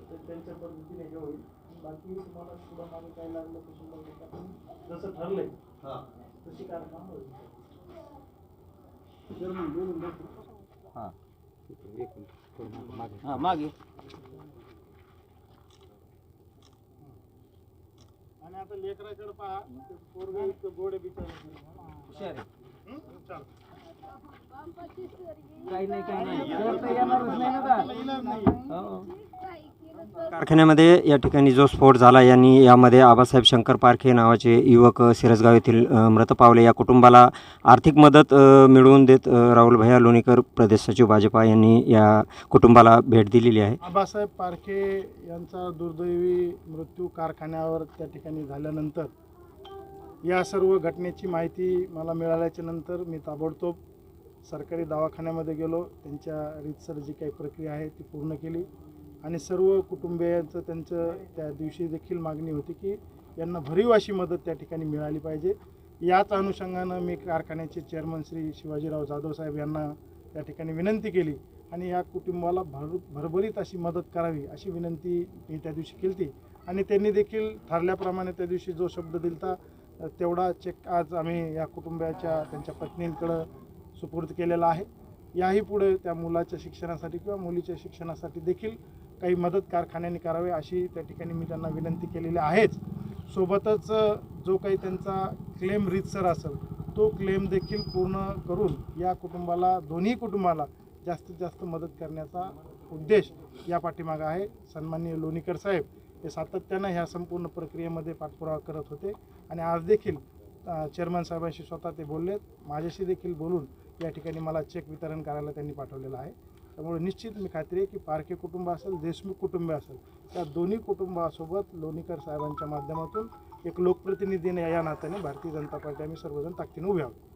तर त्यांच्या पद्धतीने हे होईल बाकी तुम्हाला पुढं मागे काय लागलं तर शंभर टक्के आपण जसं ठरलंय हा. तशी कारखाना होईल हा मागे आणि आता लेकराकडे पहा ते पोरगं इतकं गोड बिचारं. हुशार आहे. हं? चाल. काही नाही काही नाही. तर तर येणारच नाही. ना का? येणार नाही. हो. कारखान्यामध्ये या ठिकाणी जो स्फोट झाला यांनी यामध्ये आबासाहेब शंकर पारखे नावाचे युवक सिरसगाव येथील अ, मृत पावले. या कुटुंबाला आर्थिक मदत अ, मिळवून देत अ, राहुल भैया लोणीकर प्रदेश सचिव भाजपा यांनी या कुटुंबाला भेट दिलेली आहे. आबासाहेब पारखे यांचा दुर्दैवी मृत्यू कारखान्यावर त्या ठिकाणी झाल्यानंतर या सर्व घटनेची माहिती मला मिळाल्याच्या नंतर मी ताबडतोब सरकारी दवाखान्यामध्ये गेलो त्यांच्या रीतसर जी काही प्रक्रिया आहे ती पूर्ण केली. आणि सर्व कुटुंबियांचं त्यांचं त्या दिवशी देखील मागणी होती की यांना भरीव अशी मदत त्या ठिकाणी मिळाली पाहिजे. याच अनुषंगानं मी कारखान्याचे चेअरमन श्री शिवाजीराव जाधव साहेब यांना त्या ठिकाणी विनंती केली आणि या कुटुंबाला भर भरभरीत अशी मदत करावी अशी विनंती मी त्या दिवशी केली आणि त्यांनी देखील ठरल्याप्रमाणे त्या दिवशी जो शब्द दिलता तेवढा चेक आज आम्ही या कुटुंबाच्या त्यांच्या पत्नींकडं सुपूर्द केलेला आहे. याही पुढे त्या मुलाच्या शिक्षणासाठी किंवा मुलीच्या शिक्षणासाठी देखील काही मदत कारखान्याने करावी अशी त्या ठिकाणी मी त्यांना विनंती केलेली आहेच. सोबतच जो काही त्यांचा क्लेम रितसर असेल तो क्लेम देखील पूर्ण करून या कुटुंबाला दोन्ही कुटुंबाला जास्तीत जास्त मदत करण्याचा उद्देश या पाठीमागं आहे. सन्माननीय लोणीकर साहेब हे सातत्यानं ह्या संपूर्ण प्रक्रियेमध्ये पाठपुरावा करत होते आणि आज देखील अ, चेअरमन साहेबांशी स्वतः ते बोललेत. माझ्याशी देखील बोलून या ठिकाणी मला चेक वितरण करायला त्यांनी पाठवलेलं आहे. त्यामुळे निश्चित मी खात्री आहे की पारखे कुटुंब असेल देशमुख कुटुंब असेल त्या दोन्ही कुटुंबासोबत लोणीकर साहेबांच्या माध्यमातून एक लोकप्रतिनिधीने या नात्याने भारतीय जनता पार्टी आम्ही सर्वजण ताकदीने उभे आहोत.